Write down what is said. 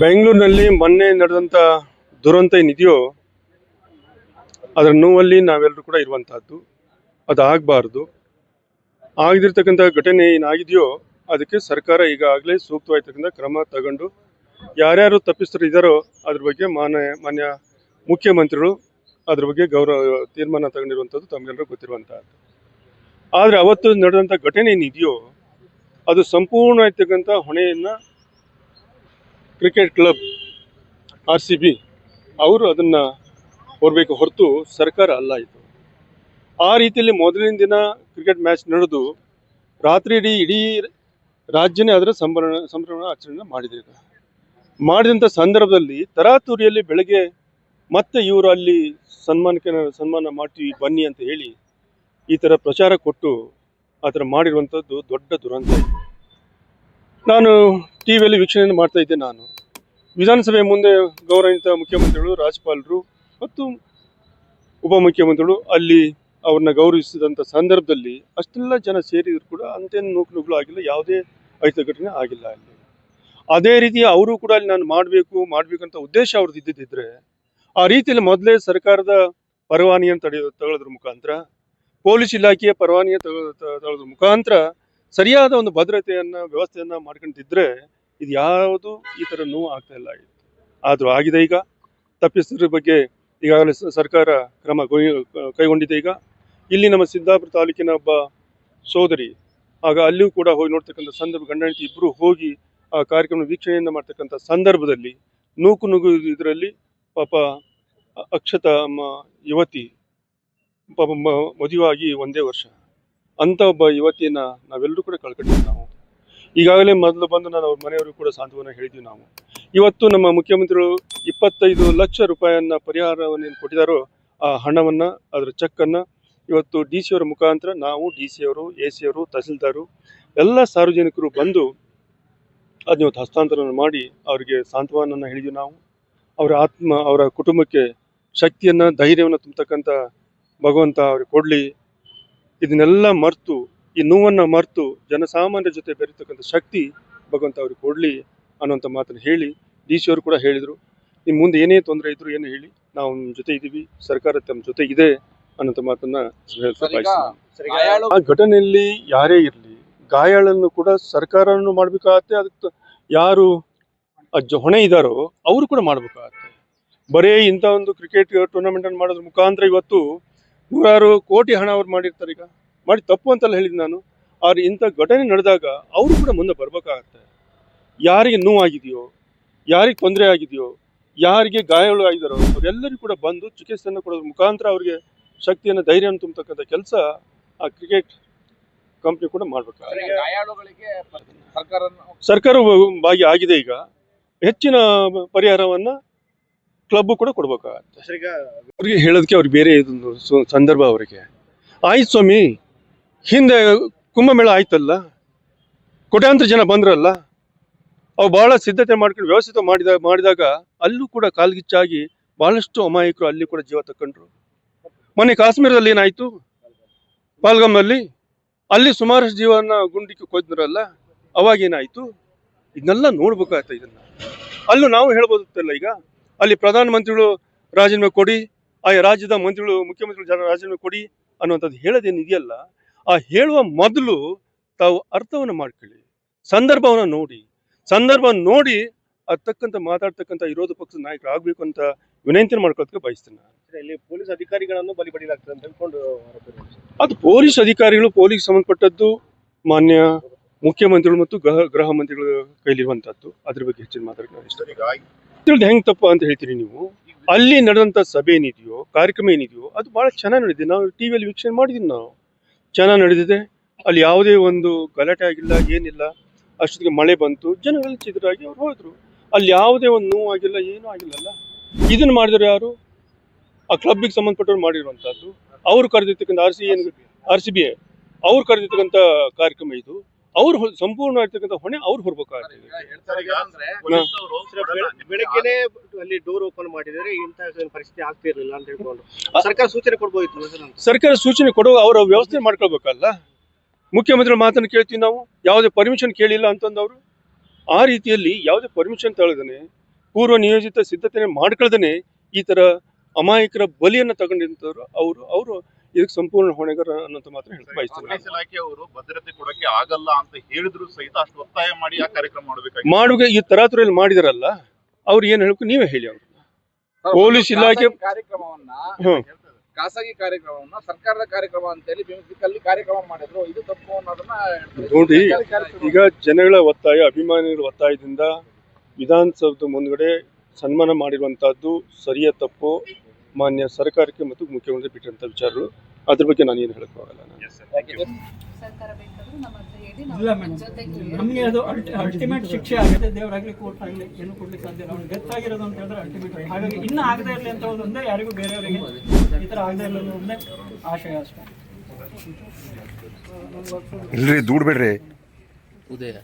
ಬೆಂಗಳೂರಿನಲ್ಲಿ ಮೊನ್ನೆ ನಡೆದಂತ ದುರಂತ ಏನಿದೆಯೋ ಅದರ ನೋವಲ್ಲಿ ನಾವೆಲ್ಲರೂ ಕೂಡ ಇರುವಂತಹದ್ದು ಅದು ಆಗಬಾರ್ದು. ಆಗದಿರ್ತಕ್ಕಂಥ ಘಟನೆ ಏನಾಗಿದೆಯೋ ಅದಕ್ಕೆ ಸರ್ಕಾರ ಈಗಾಗಲೇ ಸೂಕ್ತವಾಗಿರ್ತಕ್ಕಂಥ ಕ್ರಮ ತಗೊಂಡು ಯಾರ್ಯಾರು ತಪ್ಪಿಸ್ತರು ಇದ್ದಾರೋ ಅದ್ರ ಬಗ್ಗೆ ಮಾನ್ಯ ಮಾನ್ಯ ಮುಖ್ಯಮಂತ್ರಿಗಳು ಅದ್ರ ಬಗ್ಗೆ ಗೌರವ, ತೀರ್ಮಾನ ತಗೊಂಡಿರುವಂಥದ್ದು ತಮಗೆಲ್ಲರೂ ಗೊತ್ತಿರುವಂತಹದ್ದು ಆದರೆ ಅವತ್ತು ನಡೆದಂಥ ಘಟನೆ ಏನಿದೆಯೋ ಅದು ಸಂಪೂರ್ಣವಾಗಿರ್ತಕ್ಕಂಥ ಹೊಣೆಯನ್ನು cricket club, R C B ಅವರು ಅದನ್ನು ಹೊರಬೇಕು ಹೊರತು ಸರ್ಕಾರ ಅಲ್ಲ ಇದು. ಆ ರೀತಿಯಲ್ಲಿ ಮೊದಲಿನ ದಿನ ಕ್ರಿಕೆಟ್ ಮ್ಯಾಚ್ ನಡೆದು ರಾತ್ರಿ ಇಡೀ ಇಡೀ ರಾಜ್ಯನೇ ಅದರ ಸಂಭ್ರಮ ಸಂಭ್ರಮ ಆಚರಣೆ ಮಾಡಿದೆ ಮಾಡಿದಂಥ ಸಂದರ್ಭದಲ್ಲಿ ತರಾತುರಿಯಲ್ಲಿ ಬೆಳಗ್ಗೆ ಮತ್ತೆ ಇವರು ಅಲ್ಲಿ ಸನ್ಮಾನಕ್ಕೆ, ಸನ್ಮಾನ ಮಾಡ್ತೀವಿ ಬನ್ನಿ ಅಂತ ಹೇಳಿ ಈ ಥರ ಪ್ರಚಾರ ಕೊಟ್ಟು ಆ ಥರ ಮಾಡಿರುವಂಥದ್ದು ದೊಡ್ಡ ದುರಂತ. ನಾನು ಟಿ ವಿಯಲ್ಲಿ ವೀಕ್ಷಣೆ ಮಾಡ್ತಾ ಇದ್ದೆ ನಾನು ವಿಧಾನಸಭೆ ಮುಂದೆ ಗೌರವಿತ ಮುಖ್ಯಮಂತ್ರಿಗಳು, ರಾಜ್ಯಪಾಲರು ಮತ್ತು ಉಪಮುಖ್ಯಮಂತ್ರಿಗಳು ಅಲ್ಲಿ ಅವ್ರನ್ನ ಗೌರವಿಸಿದಂಥ ಸಂದರ್ಭದಲ್ಲಿ ಅಷ್ಟೆಲ್ಲ ಜನ ಸೇರಿದ್ರು ಕೂಡ ಅಂತೇನು ನೂಕುನುಗಳು ಆಗಿಲ್ಲ, ಯಾವುದೇ ಐತ ಘಟನೆ ಆಗಿಲ್ಲ ಅಲ್ಲಿ ಅದೇ ರೀತಿ ಅವರು ಕೂಡ ಅಲ್ಲಿ ನಾನು ಮಾಡಬೇಕು ಮಾಡಬೇಕಂತ ಉದ್ದೇಶ ಅವ್ರದ್ದು ಇದ್ದಿದ್ದಿದ್ರೆ ಆ ರೀತಿಯಲ್ಲಿ ಮೊದಲೇ ಸರ್ಕಾರದ ಪರವಾನಿಯನ್ನು ತಡೆಯೋ ತಗೊಳ್ಳೋದ್ರ ಮುಖಾಂತರ ಪೊಲೀಸ್ ಇಲಾಖೆಯ ಪರವಾನಿಗೆ ತಗೊಳ್ಳೋದ್ರ ಮುಖಾಂತರ ಸರಿಯಾದ ಒಂದು ಭದ್ರತೆಯನ್ನ, ವ್ಯವಸ್ಥೆಯನ್ನ ಮಾಡ್ಕೊಂಡಿದ್ರೆ ಇದು ಯಾವುದು ಈ ತರ ನೋವು ಆಗ್ತಾ ಇಲ್ಲ ಆದ್ರೂ ಆಗಿದೆ ಈಗ. ತಪ್ಪಿಸಿದ್ರ ಬಗ್ಗೆ ಈಗಾಗಲೇ ಸರ್ಕಾರ ಕ್ರಮ ಕೈಗೊಂಡಿದೆ ಈಗ. ಇಲ್ಲಿ ನಮ್ಮ ಸಿದ್ದಾಪುರ ತಾಲೂಕಿನ ಒಬ್ಬ ಸೋದರಿ, ಆಗ ಅಲ್ಲಿಯೂ ಕೂಡ ಹೋಗಿ ನೋಡ್ತಕ್ಕಂಥ ಸಂದರ್ಭ ಗಂಡ ಹೆಂಡತಿ ಇಬ್ಬರು ಹೋಗಿ ಆ ಕಾರ್ಯಕ್ರಮ ವೀಕ್ಷಣೆಯನ್ನು ಮಾಡ್ತಕ್ಕಂಥ ಸಂದರ್ಭದಲ್ಲಿ ನೂಕು ನುಗ್ಗು ಇದರಲ್ಲಿ ಪಾಪ ಅಕ್ಷತ ಯುವತಿ ಮದುವೆಯಾಗಿ ಒಂದೇ ವರ್ಷ. ಅಂತ ಒಬ್ಬ ಯುವತಿಯನ್ನ ನಾವೆಲ್ಲರೂ ಕೂಡ ಕಳ್ಕೊಂಡಿದ್ದೀವಿ ನಾವು. ಈಗಾಗಲೇ ಮೊದಲು ಬಂದು ನಾನು ಅವ್ರ ಮನೆಯವರು ಕೂಡ ಸಾಂತ್ವನ ಹೇಳಿದ್ವಿ ನಾವು. ಇವತ್ತು ನಮ್ಮ ಮುಖ್ಯಮಂತ್ರಿಗಳು ಇಪ್ಪತ್ತೈದು ಲಕ್ಷ ರೂಪಾಯಿಯನ್ನ ಪರಿಹಾರವನ್ನು ಕೊಟ್ಟಿದ್ದಾರೋ ಆ ಹಣವನ್ನ, ಅದರ ಚೆಕ್ಕನ್ನು ಇವತ್ತು ಡಿ ಸಿ ಅವರ ಮುಖಾಂತರ ನಾವು ಡಿ ಸಿ ಅವರು, ಎ ಸಿ ಅವರು, ತಹಸೀಲ್ದಾರು, ಎಲ್ಲ ಸಾರ್ವಜನಿಕರು ಬಂದು ಅದನ್ನ ಇವತ್ತು ಹಸ್ತಾಂತರವನ್ನು ಮಾಡಿ ಅವರಿಗೆ ಸಾಂತ್ವನವನ್ನು ಹೇಳಿದ್ವಿ ನಾವು. ಅವರ ಆತ್ಮ, ಅವರ ಕುಟುಂಬಕ್ಕೆ ಶಕ್ತಿಯನ್ನ, ಧೈರ್ಯವನ್ನು ತುಂಬತಕ್ಕಂಥ ಭಗವಂತ ಅವ್ರಿಗೆ ಕೊಡಲಿ. ಇದನ್ನೆಲ್ಲ ಮರೆತು ಈ ನೋವನ್ನು ಮರೆತು ಜನಸಾಮಾನ್ಯರ ಜೊತೆ ಬೆರೀತಕ್ಕಂಥ ಶಕ್ತಿ ಭಗವಂತ ಅವ್ರಿಗೆ ಕೊಡಲಿ ಅನ್ನುವಂಥ ಮಾತನ್ನು ಹೇಳಿ ಡಿ ಸಿ ಅವರು ಕೂಡ ಹೇಳಿದರು. ನಿಮ್ಮ ಮುಂದೆ ಏನೇ ತೊಂದರೆ ಇದ್ರು ಏನು ಹೇಳಿ ನಾವು ನಿಮ್ಮ ಜೊತೆ ಇದ್ದೀವಿ ಸರ್ಕಾರ ತಮ್ಮ ಜೊತೆ ಇದೆ ಅನ್ನೋಂಥ ಮಾತನ್ನ ಆ ಘಟನೆಯಲ್ಲಿ ಯಾರೇ ಇರಲಿ ಗಾಯಾಳನ್ನು ಕೂಡ ಸರ್ಕಾರವನ್ನು ಮಾಡಬೇಕಾಗತ್ತೆ ಅದಕ್ಕೆ ಯಾರು ಅಜ್ಜ ಹೊಣೆ ಇದ್ದಾರೋ ಅವರು ಕೂಡ ಮಾಡಬೇಕಾಗತ್ತೆ. ಬರೀ ಇಂಥ ಒಂದು ಕ್ರಿಕೆಟ್ ಟೂರ್ನಮೆಂಟ್ ಅನ್ನು ಮಾಡೋದ್ರ ಮುಖಾಂತರ ಇವತ್ತು ನೂರಾರು ಕೋಟಿ ಹಣ ಅವ್ರು ಮಾಡಿರ್ತಾರೆ ಈಗ. ಮಾಡಿ ತಪ್ಪು ಅಂತೆಲ್ಲ ಹೇಳಿದ್ ನಾನು. ಆದ್ರೆ ಇಂಥ ಘಟನೆ ನಡೆದಾಗ ಅವರು ಕೂಡ ಮುಂದೆ ಬರ್ಬೇಕಾಗತ್ತೆ. ಯಾರಿಗೆ ನೋವಾಗಿದೆಯೋ ಯಾರಿಗೆ ತೊಂದರೆ ಆಗಿದೆಯೋ ಯಾರಿಗೆ ಗಾಯಗಳು ಆಗಿದಾರೋ ಅವರೆಲ್ಲರಿಗೂ ಕೂಡ ಬಂದು ಚಿಕಿತ್ಸೆಯನ್ನು ಕೊಡೋದ್ರ ಮುಖಾಂತರ ಅವರಿಗೆ ಶಕ್ತಿಯನ್ನು ಧೈರ್ಯವನ್ನು ತುಂಬತಕ್ಕಂಥ ಕೆಲಸ ಆ ಕ್ರಿಕೆಟ್ ಕಂಪ್ನಿ ಕೂಡ ಮಾಡಬೇಕು ಸರ್ಕಾರ ಭಾಗಿ ಆಗಿದೆ ಈಗ. ಹೆಚ್ಚಿನ ಪರಿಹಾರವನ್ನ ಕ್ಲಬ್ ಕೂಡ ಕೊಡ್ಬೇಕಾಗತ್ತೆ. ಸರ್, ಈಗ ಅವ್ರಿಗೆ ಹೇಳೋದಕ್ಕೆ ಅವ್ರಿಗೆ ಬೇರೆ ಇದೊಂದು ಸು- ಸಂದರ್ಭ ಅವರಿಗೆ. ಆಯ್ತು ಸ್ವಾಮಿ ಹಿಂದೆ ಕುಂಭಮೇಳ ಆಯ್ತಲ್ಲ ಕೋಟ್ಯಾಂತರ ಜನ ಬಂದ್ರಲ್ಲ ಅವು ಬಹಳ ಸಿದ್ಧತೆ ಮಾಡ್ಕೊಂಡು ವ್ಯವಸ್ಥಿತ ಮಾಡಿದಾಗ ಮಾಡಿದಾಗ ಅಲ್ಲೂ ಕೂಡ ಕಾಲ್ಗಿಚ್ಚಾಗಿ ಬಹಳಷ್ಟು ಅಮಾಯಕರು ಅಲ್ಲಿ ಕೂಡ ಜೀವ ತಕ್ಕೊಂಡ್ರು. ಮೊನ್ನೆ ಕಾಶ್ಮೀರದಲ್ಲಿ ಏನಾಯ್ತು? ಪಾಲ್ಗಾಮ್ನಲ್ಲಿ ಅಲ್ಲಿ ಸುಮಾರಷ್ಟು ಜೀವನ ಗುಂಡಿಗೆ ಕೊಯ್ದ್ರಲ್ಲ ಅವಾಗ ಏನಾಯ್ತು? ಇದನ್ನೆಲ್ಲ ನೋಡ್ಬೇಕಾಗತ್ತೆ ಇದನ್ನ. ಅಲ್ಲೂ ನಾವು ಹೇಳ್ಬೋದಿತ್ತಲ್ಲ ಈಗ? ಅಲ್ಲಿ ಪ್ರಧಾನಮಂತ್ರಿಗಳು ರಾಜೀನಾಮೆ ಕೊಡಿ ಆ ರಾಜ್ಯದ ಮಂತ್ರಿಗಳು ಮುಖ್ಯಮಂತ್ರಿಗಳು ಜನ ರಾಜೀನಾಮೆ ಕೊಡಿ ಅನ್ನುವಂಥದ್ದು ಹೇಳೋದೇನು ಇದೆಯಲ್ಲ? ಆ ಹೇಳುವ ಮೊದಲು ತಾವು ಅರ್ಥವನ್ನು ಮಾಡ್ಕೊಳ್ಳಿ ಸಂದರ್ಭವನ್ನು ನೋಡಿ ಸಂದರ್ಭ ನೋಡಿ ಅದಕ್ಕಂತ ತಕ್ಕಂತ ಮಾತಾಡ್ತಕ್ಕಂಥ ವಿರೋಧ ಪಕ್ಷದ ನಾಯಕರು ಆಗಬೇಕು ಅಂತ ವಿನಂತಿ ಮಾಡ್ಕೊಳಕ್ಕೆ ಬಯಸ್ತೇನೆ. ಇಲ್ಲಿ ಪೊಲೀಸ್ ಅಧಿಕಾರಿಗಳನ್ನು ಬಲಿ ಪಡೆಯಲಾಗ್ತದೆ ಅಂತ ಹೇಳ್ಕೊಂಡು ಅದು ಪೊಲೀಸ್ ಅಧಿಕಾರಿಗಳು ಪೊಲೀಸ್ ಸಂಬಂಧಪಟ್ಟದ್ದು ಮಾನ್ಯ ಮುಖ್ಯಮಂತ್ರಿಗಳು ಮತ್ತು ಗೃಹ ಗೃಹ ಮಂತ್ರಿಗಳ ಕೈಲಿರುವಂತದ್ದು ಅದ್ರ ಬಗ್ಗೆ ಹೆಚ್ಚಿನ ಇಷ್ಟ ತಿಳಿದು ಹೆಂಗ್ ತಪ್ಪ ಅಂತ ಹೇಳ್ತೀರಿ ನೀವು? ಅಲ್ಲಿ ನಡೆದಂತ ಸಭೆ ಏನಿದೆಯೋ, ಕಾರ್ಯಕ್ರಮ ಏನಿದೆಯೋ, ಅದು ಬಹಳ ಚೆನ್ನಾಗಿ ನಡೆದಿದೆ. ನಾವು ಟಿವಿಯಲ್ಲಿ ವೀಕ್ಷಣೆ ಮಾಡಿದೀವಿ ನಾವು. ಚೆನ್ನಾಗಿ ನಡೆದಿದೆ. ಅಲ್ಲಿ ಯಾವುದೇ ಒಂದು ಗಲಾಟೆ ಆಗಿಲ್ಲ, ಏನಿಲ್ಲ. ಅಷ್ಟೊತ್ತಿಗೆ ಮಳೆ ಬಂತು. ಜನಗಳು ಚಿದ್ರಾಗಿ ಅವ್ರು ಹೋದ್ರು. ಅಲ್ಲಿ ಯಾವುದೇ ಒಂದು ನೋವು ಆಗಿಲ್ಲ, ಏನೂ ಆಗಿಲ್ಲಲ್ಲ ಇದನ್ನು ಮಾಡಿದ್ರು ಯಾರು? ಆ ಕ್ಲಬ್ಗೆ ಸಂಬಂಧಪಟ್ಟವ್ರು ಮಾಡಿರುವಂಥದ್ದು ಅವ್ರು ಕರೆದಿರ್ತಕ್ಕಂಥ ಆರ್ ಸಿ ಏನು ಆರ್ ಸಿ ಬಿ ಐ ಅವ್ರು ಕರೆದಿರ್ತಕ್ಕಂಥ ಕಾರ್ಯಕ್ರಮ ಇದು. ಅವ್ರು ಸಂಪೂರ್ಣವಾಗಿರ್ತಕ್ಕಂಥ ಹೊಣೆ ಅವ್ರು ಹೊರಬೇಕಾಗ್ತದೆ ಬೆಳಗ್ಗೆನೆ ಅಲ್ಲಿ ಡೋರ್ ಓಪನ್ ಮಾಡಿದರೆ ಇಂತಹ ಪರಿಸ್ಥಿತಿ ಆಗ್ತಿರ್ಲಿಲ್ಲ ಅಂತ ಹೇಳ್ಕೊಂಡು. ಆ- ಸರ್ಕಾರ ಸೂಚನೆ ಕೊಡ್ಬೋದಿತ್ತು ಸರ್ ಸರ್ಕಾರ ಸೂಚನೆ ಕೊಡುವ ಅವರ ವ್ಯವಸ್ಥೆ ಮಾಡ್ಕೊಳ್ಬೇಕಲ್ಲ? ಮುಖ್ಯಮಂತ್ರಿ ಮಾತನ್ನು ಕೇಳ್ತೀವಿ ನಾವು. ಯಾವುದೇ ಪರ್ಮಿಷನ್ ಕೇಳಿಲ್ಲ ಅಂತಂದವರು. ಆ ರೀತಿಯಲ್ಲಿ ಯಾವುದೇ ಪರ್ಮಿಷನ್ ತಗೊಳ್ದೇ ಪೂರ್ವ ನಿಯೋಜಿತ ಸಿದ್ಧತೆ ಮಾಡ್ಕೊಳ್ದೇ ಈ ಥರ ಅಮಾಯಕರ ಬಲಿಯನ್ನು ತಗೊಂಡಿದ್ದವರು ಅವರು. ಅವರು ಇದಕ್ಕೆ ಸಂಪೂರ್ಣ ಹೊಣೆಗಾರ ಅನ್ನೋಂಥ ಮಾತ್ರ ಹೇಳ್ತಾ ಬಯಸ್ತೀನಿ ಪೊಲೀಸ್ ಇಲಾಖೆಯವರು ಭದ್ರತೆ ಕೊಡಕ್ಕೆ ಆಗಲ್ಲ ಅಂತ ಹೇಳಿದ್ರು ಸಹಿತ ಅಷ್ಟು ಒತ್ತಾಯ ಮಾಡಿ ಆ ಕಾರ್ಯಕ್ರಮ ಮಾಡಬೇಕಾಗಿ ಮಾಡುವ ಈ ತರಾತುರಿಯಲ್ಲಿ ಮಾಡಿದಾರಲ್ಲ ಅವ್ರು ಏನ್ ಹೇಳಬೇಕು ನೀವೇ ಹೇಳಿ ಅವ್ರು. ಪೊಲೀಸ್ ಇಲಾಖೆ- ಕಾರ್ಯಕ್ರಮವನ್ನ ಖಾಸಗಿ ಕಾರ್ಯಕ್ರಮವನ್ನ ಸರ್ಕಾರದ ಕಾರ್ಯಕ್ರಮ ಅಂತೇಳಿ ಅಲ್ಲಿ ಕಾರ್ಯಕ್ರಮ ಮಾಡಿದ್ರು. ಇದು ತಪ್ಪು ಅನ್ನೋದನ್ನ. ನೋಡಿ ಈಗ ಜನಗಳ ಒತ್ತಾಯ ಅಭಿಮಾನಿಗಳ ಒತ್ತಾಯದಿಂದ ವಿಧಾನಸೌಧ ಮುಂದ್ಗಡೆ ಸನ್ಮಾನ ಮಾಡಿರುವಂತಹದ್ದು ಸರಿಯ ತಪ್ಪು ಮಾನ್ಯ ಸರ್ಕಾರಕ್ಕೆ ಮತ್ತು ಮುಖ್ಯಮಂತ್ರಿ ಬಿಟ್ಟಂತ ವಿಚಾರಗಳು ಅದ್ರ ಬಗ್ಗೆ ನಾನು ಏನು ಹೇಳಕ್ಕಾಗಲ್ಲ ಇಲ್ಲ ಮೇಡಮ್ ನಮಗೆ ಅದು ಅಲ್ಟಿಮೇಟ್ ಶಿಕ್ಷೆ ಆಗುತ್ತೆ ದೇವರಾಗ್ಲಿ ಕೋರ್ಟ್ ಆಗಲಿ ಏನು ಕೊಡ್ಲಿಕ್ಕೆ ಸಾಧ್ಯ ಇಲ್ಲ. ಅವ್ನು ಡೆತ್ ಆಗಿರೋದು ಅಂತ ಹೇಳಿದ್ರೆ ಅಲ್ಟಿಮೇಟ್ ಹಾಗಾಗಿ ಇನ್ನೂ ಆಗದೇ ಇರಲಿ ಅಂತ ಒಂದೇ ಯಾರಿಗೂ ಬೇರೆಯವರಿಗೆ ಈ ಥರ ಆಗದೇ ಇರಲಿ ಒಂದೇ ಆಶಯ ಅಷ್ಟೇ. ಇಲ್ರಿ ದೂಡ್ಬೇಡ್ರಿ. ಉದಯ.